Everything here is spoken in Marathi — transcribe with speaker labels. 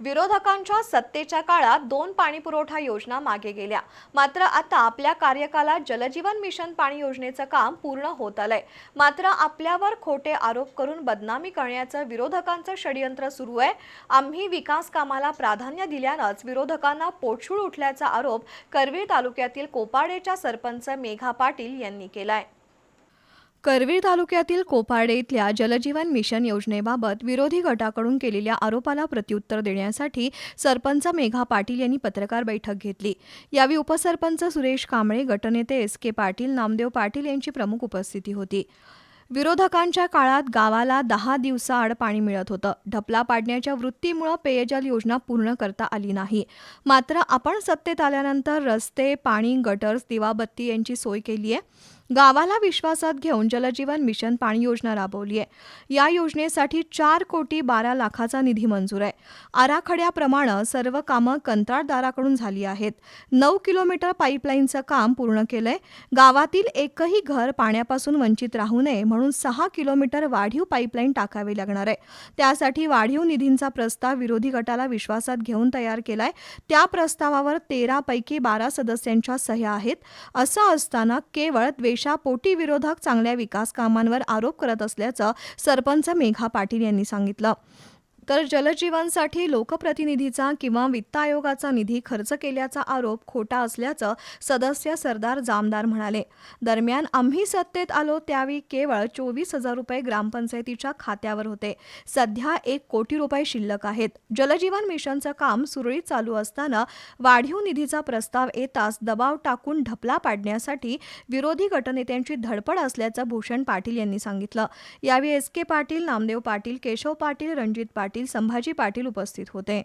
Speaker 1: विरोधकांच्या सत्तेच्या काळात दोन पाणीपुरवठा योजना मागे गेल्या. मात्र आता आपल्या कार्यकालात जलजीवन मिशन पाणी योजनेचं काम पूर्ण होत आलंय. मात्र आपल्यावर खोटे आरोप करून बदनामी करण्याचं विरोधकांचं षडयंत्र सुरू आहे. आम्ही विकास कामाला प्राधान्य दिल्यानंच विरोधकांना पोटशूळ उठल्याचा आरोप करवीर तालुक्यातील कोपाडेच्या सरपंच मेघा पाटील यांनी केलाय. करवीर तालुक्यातील कोपाडे इथल्या जलजीवन मिशन योजनेबाबत विरोधी गटाकडून केलेल्या आरोपाला प्रत्युत्तर देण्यासाठी सरपंच मेघा पाटील यांनी पत्रकार बैठक घेतली. यावेळी उपसरपंच सुरेश कांबळे गटनेते एस के पाटील नामदेव पाटील यांची प्रमुख उपस्थिती होती. विरोधकांच्या काळात गावाला दहा दिवसाआड पाणी मिळत होतं. ढपला पाडण्याच्या वृत्तीमुळे पेयजल योजना पूर्ण करता आली नाही. मात्र आपण सत्तेत आल्यानंतर रस्ते पाणी गटर्स दिवाबत्ती यांची सोय केली आहे गावाला विश्वासात घेऊन जलजीवन मिशन पाणी योजना राबवली आहे. या योजनेसाठी चार कोटी बारा लाखाचा निधी मंजूर आहे. आराखड्याप्रमाणे सर्व कामं कंत्राटदाराकडून झाली आहेत. नऊ किलोमीटर पाईपलाईनचं काम पूर्ण केलंय. गावातील एकही घर पाण्यापासून वंचित राहू नये म्हणून सहा किलोमीटर वाढीव पाईपलाईन टाकावी लागणार आहे. त्यासाठी वाढीव निधींचा प्रस्ताव विरोधी गटाला विश्वासात घेऊन तयार केलाय. त्या प्रस्तावावर तेरापैकी बारा सदस्यांच्या सह्या आहेत. असं असताना केवळ द्वेषापोटी विरोधक चांगल्या विकास कामांवर आरोप करत असल्याचं सरपंच मेघा पाटील यांनी सांगितलं. तर जलजीवांसाठी लोकप्रतिनिधीचा किंवा वित्त आयोगाचा निधी खर्च केल्याचा आरोप खोटा असल्याचं सदस्य सरदार जामदार म्हणाले. दरम्यान आम्ही सत्तेत आलो त्यावेळी केवळ चोवीस हजार रुपये ग्रामपंचायतीच्या खात्यावर होते. सध्या एक कोटी रुपये शिल्लक आहेत. जलजीवन मिशनचं काम सुरळीत चालू असताना वाढीव निधीचा प्रस्ताव येताच दबाव टाकून ढपला पाडण्यासाठी विरोधी गटनेत्यांची धडपड असल्याचं भूषण पाटील यांनी सांगितलं. यावेळी एस के पाटील नामदेव पाटील केशव पाटील रणजित पाटील पाटील संभाजी पाटील उपस्थित होते.